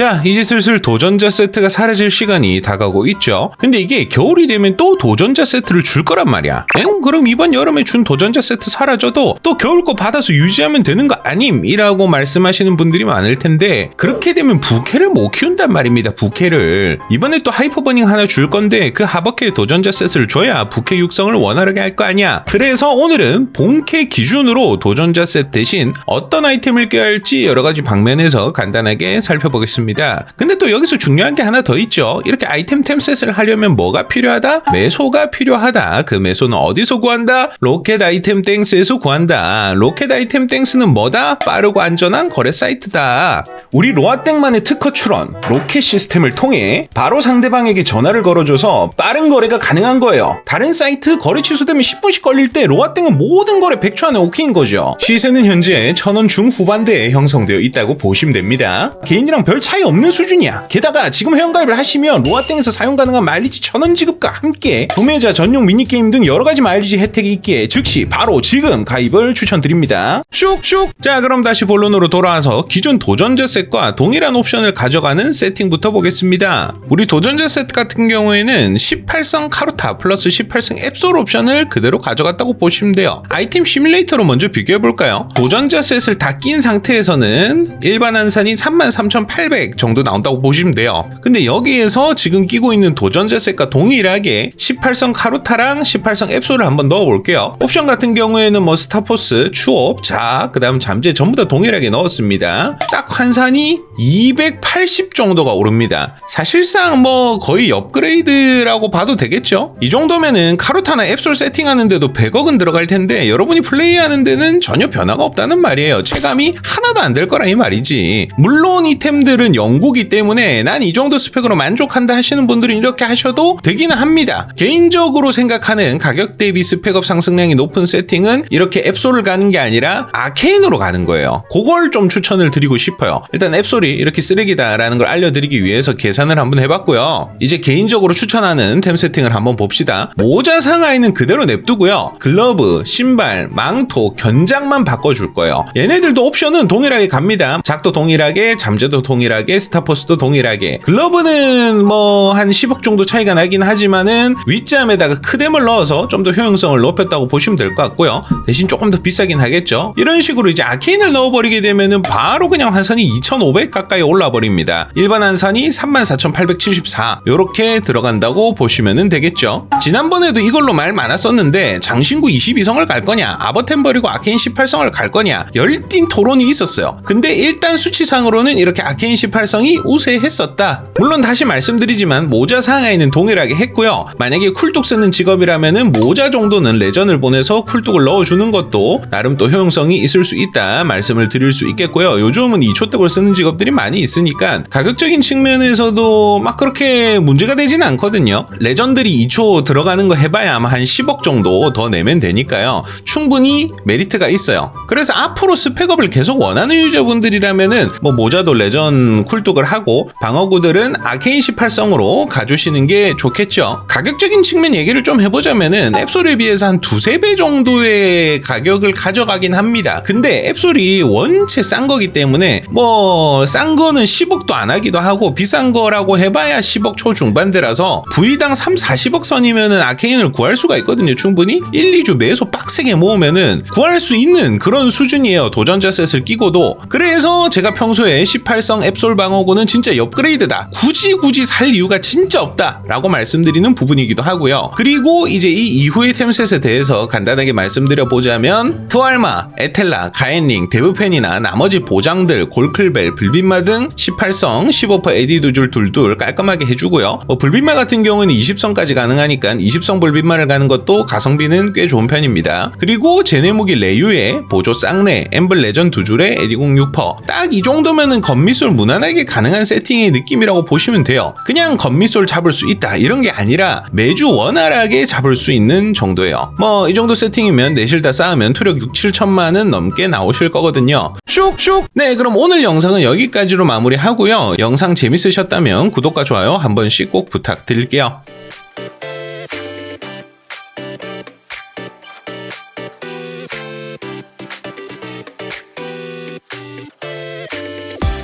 자, 이제 슬슬 도전자 세트가 사라질 시간이 다가오고 있죠. 근데 이게 겨울이 되면 또 도전자 세트를 줄 거란 말이야. 엥? 그럼 이번 여름에 준 도전자 세트 사라져도 또 겨울 거 받아서 유지하면 되는 거 아님? 이라고 말씀하시는 분들이 많을 텐데 그렇게 되면 부캐를 못 키운단 말입니다. 부캐를. 이번에 또 하이퍼버닝 하나 줄 건데 그 하버캐 도전자 세트를 줘야 부캐 육성을 원활하게 할 거 아니야. 그래서 오늘은 본캐 기준으로 도전자 세트 대신 어떤 아이템을 껴야 할지 여러 가지 방면에서 간단하게 살펴보겠습니다. 근데 또 여기서 중요한 게 하나 더 있죠. 이렇게 아이템 템셋을 하려면 뭐가 필요하다? 매소가 필요하다. 그 매소는 어디서 구한다? 로켓 아이템 땡스에서 구한다. 로켓 아이템 땡스는 뭐다? 빠르고 안전한 거래 사이트다. 우리 로아땡만의 특허 출원, 로켓 시스템을 통해 바로 상대방에게 전화를 걸어줘서 빠른 거래가 가능한 거예요. 다른 사이트 거래 취소되면 10분씩 걸릴 때 로아땡은 모든 거래 100초 안에 오케이인 거죠. 시세는 현재 1000원 중후반대에 형성되어 있다고 보시면 됩니다. 개인이랑 별 차이 없는 수준이야. 게다가 지금 회원가입을 하시면 로아땡에서 사용 가능한 마일리지 1000원 지급과 함께 구매자 전용 미니게임 등 여러 가지 마일리지 혜택이 있기에 즉시 바로 지금 가입을 추천드립니다. 슉슉! 자, 그럼 다시 본론으로 돌아와서 기존 도전자 셋과 동일한 옵션을 가져가는 세팅부터 보겠습니다. 우리 도전자 세트 같은 경우에는 18성 카루타 플러스 18성 앱솔 옵션을 그대로 가져갔다고 보시면 돼요. 아이템 시뮬레이터로 먼저 비교해볼까요? 도전자 셋을 다 낀 상태에서는 일반 한산이 33,800 정도 나온다고 보시면 돼요. 근데 여기에서 지금 끼고 있는 도전자 셋과 동일하게 18성 카루타랑 18성 앱솔을 한번 넣어볼게요. 옵션 같은 경우에는 뭐 스타포스, 추업, 자, 그 다음 잠재 전부 다 동일하게 넣었습니다. 딱 환산이 280 정도가 오릅니다. 사실상 뭐 거의 업그레이드라고 봐도 되겠죠? 이 정도면은 카루타나 앱솔 세팅하는데도 100억은 들어갈 텐데 여러분이 플레이하는 데는 전혀 변화가 없다는 말이에요. 체감이 하나도 안 될 거라 이 말이지. 물론 이 템들은 영구기 때문에 난 이 정도 스펙으로 만족한다 하시는 분들은 이렇게 하셔도 되기는 합니다. 개인적으로 생각하는 가격 대비 스펙업 상승량이 높은 세팅은 이렇게 앱솔을 가는 게 아니라 아케인으로 가는 거예요. 그걸 좀 추천을 드리고 싶어요. 일단 앱솔이 이렇게 쓰레기다라는 걸 알려드리기 위해서 계산을 한번 해봤고요. 이제 개인적으로 추천하는 템 세팅을 한번 봅시다. 모자 상하이는 그대로 냅두고요. 글러브, 신발, 망토, 견장만 바꿔줄 거예요. 얘네들도 옵션은 동일하게 갑니다. 작도 동일하게, 잠재도 동일하게, 스타포스도 동일하게. 글러브는 뭐 한 10억 정도 차이가 나긴 하지만은 윗잠에다가 크뎀을 넣어서 좀 더 효용성을 높였다고 보시면 될 것 같고요. 대신 조금 더 비싸긴 하겠죠. 이런 식으로 이제 아케인을 넣어버리게 되면은 바로 그냥 환산이 2,500 가까이 올라 버립니다. 일반 환산이 34,874 요렇게 들어간다고 보시면 되겠죠. 지난번에도 이걸로 말 많았었는데 장신구 22성을 갈 거냐, 아버템 버리고 아케인 18성을 갈 거냐 열띤 토론이 있었어요. 근데 일단 수치상으로는 이렇게 아케인 18 성이 우세했었다. 물론 다시 말씀드리지만 모자 상하에는 동일하게 했고요. 만약에 쿨뚝 쓰는 직업이라면은 모자 정도는 레전을 보내서 쿨뚝을 넣어주는 것도 나름 또 효용성이 있을 수 있다 말씀을 드릴 수 있겠고요. 요즘은 2초 뚝을 쓰는 직업들이 많이 있으니까 가격적인 측면에서도 막 그렇게 문제가 되지는 않거든요. 레전들이 2초 들어가는 거 해봐야 아마 한 10억 정도 더 내면 되니까요. 충분히 메리트가 있어요. 그래서 앞으로 스펙업을 계속 원하는 유저분들이라면은 뭐 모자도 레전 쿨뚝을 하고 방어구들은 아케인 18성으로 가주시는 게 좋겠죠. 가격적인 측면 얘기를 좀 해보자면은 앱솔에 비해서 한 두세 배 정도의 가격을 가져가긴 합니다. 근데 앱솔이 원체 싼 거기 때문에 뭐 싼 거는 10억도 안 하기도 하고 비싼 거라고 해봐야 10억 초중반대라서 V당 3, 40억 선이면은 아케인을 구할 수가 있거든요. 충분히 1, 2주 매소 빡세게 모으면은 구할 수 있는 그런 수준이에요. 도전자 셋을 끼고도. 그래서 제가 평소에 18성 앱솔 방어구는 진짜 업그레이드다. 굳이 굳이 살 이유가 진짜 없다 라고 말씀드리는 부분이기도 하고요. 그리고 이제 이 이후의 템셋에 대해서 간단하게 말씀드려 보자면 투알마, 에텔라, 가엔링, 데브펜이나 나머지 보장들, 골클벨, 불빛마 등 18성 15% 에디 두줄 둘둘 깔끔하게 해주고요. 뭐 불빛마 같은 경우는 20성까지 가능하니까 20성 불빛마를 가는 것도 가성비는 꽤 좋은 편입니다. 그리고 제네무기 레유에 보조 쌍레, 엠블 레전 두 줄에 에디공 6%. 딱 이 정도면은 건미솔 무난하게 가능한 세팅의 느낌이라고 보시면 돼요. 그냥 건미솔 잡을 수 있다 이런 게 아니라 매주 원활하게 잡을 수 있는 정도예요. 뭐 이 정도 세팅이면 내실 다 쌓으면 투력 6, 7천만 은 넘게 나오실 거거든요. 슉슉! 네, 그럼 오늘 영상은 여기까지로 마무리하고요. 영상 재밌으셨다면 구독과 좋아요 한 번씩 꼭 부탁드릴게요.